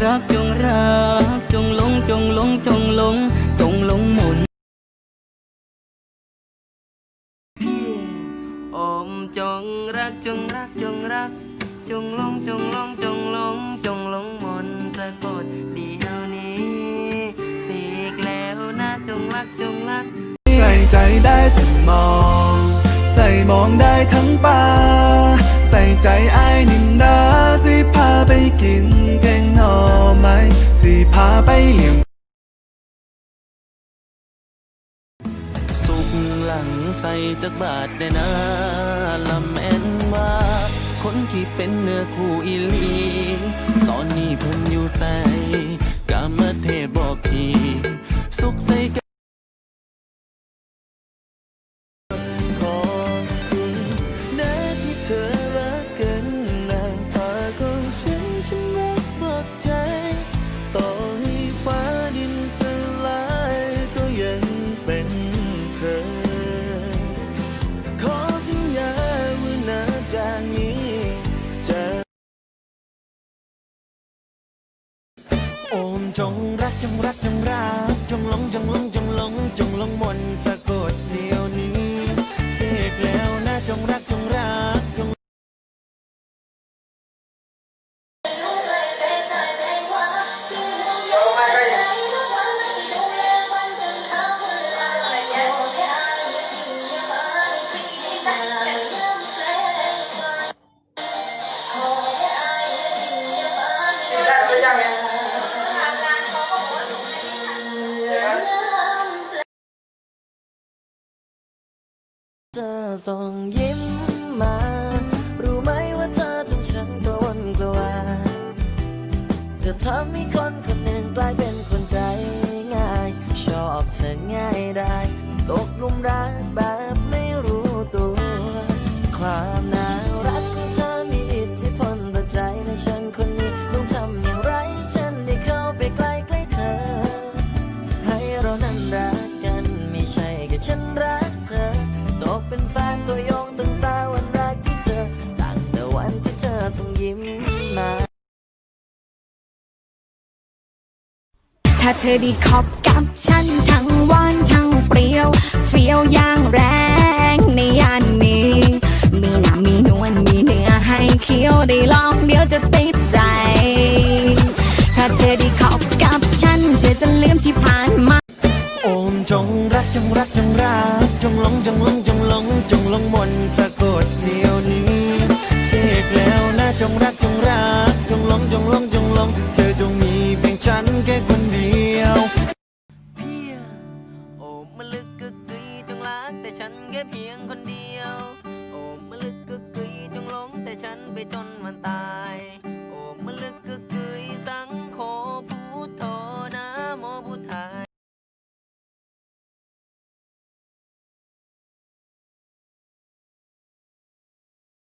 จงรักจงรัก จงหลงจงหลงจงหลง จงหลงหมุนโอมจงรักจงรักจงรัก จงหลงจงหลงจงหลง จงหลงมนสะกดเดียวนี้เสกแล้วนะจงรักจงรัก ใส่ใจได้แต่มอง ใส่มองได้ทั้งปาใส่ใจไอ้ายนินดาสิพาไปกินแกงนาไปเลี่ยมสุกหลังใส่จากบาทได้นะลำแอนว่า คนที่เป็นเนื้อคู่อีลี ตอนนี้เพิ่นอยู่ใส่ จงรักจงรักจงรักจงหลงจงหลงจงหลงจงหลงมนต์สะก ส่งยิ้มมา รู้ไหมว่าเธอทำฉันกระวนกระวายเธอทำให้คน กเป็นแฟนตัวยงตั้งแต่วันแรกที่เธอตั้งแต่วันที่เธอส่งยิ้มมา ถ้าเธอได้ขอบกับฉันทั้งวันทั้งเปรี้ยว เฟี้ยวอย่างแรงในยานนี้ มีหน้ามีนวลมีเนื้อให้เคี้ยวได้ลองเดี๋ยวจะติดใจ ถ้าเธอได้ขอบกับฉันเธอจะลืมที่ผ่านมา โอมจงรักจงรักจงรักจงหลงจงหลงจง หลงจงหลงมนสะกดเดียวนี้เช็คแล้วนะจงรักจงรัก จงหลงจงหลงจงหลง เธอจงมีเพียงฉันแค่คนเดียวเพียโอบมาลึกกึกกึยจงรักแต่ฉันแค่เพียงคนเดียว โอบมาลึกกึกกึยจงหลงแต่ฉันไปจนมันตาย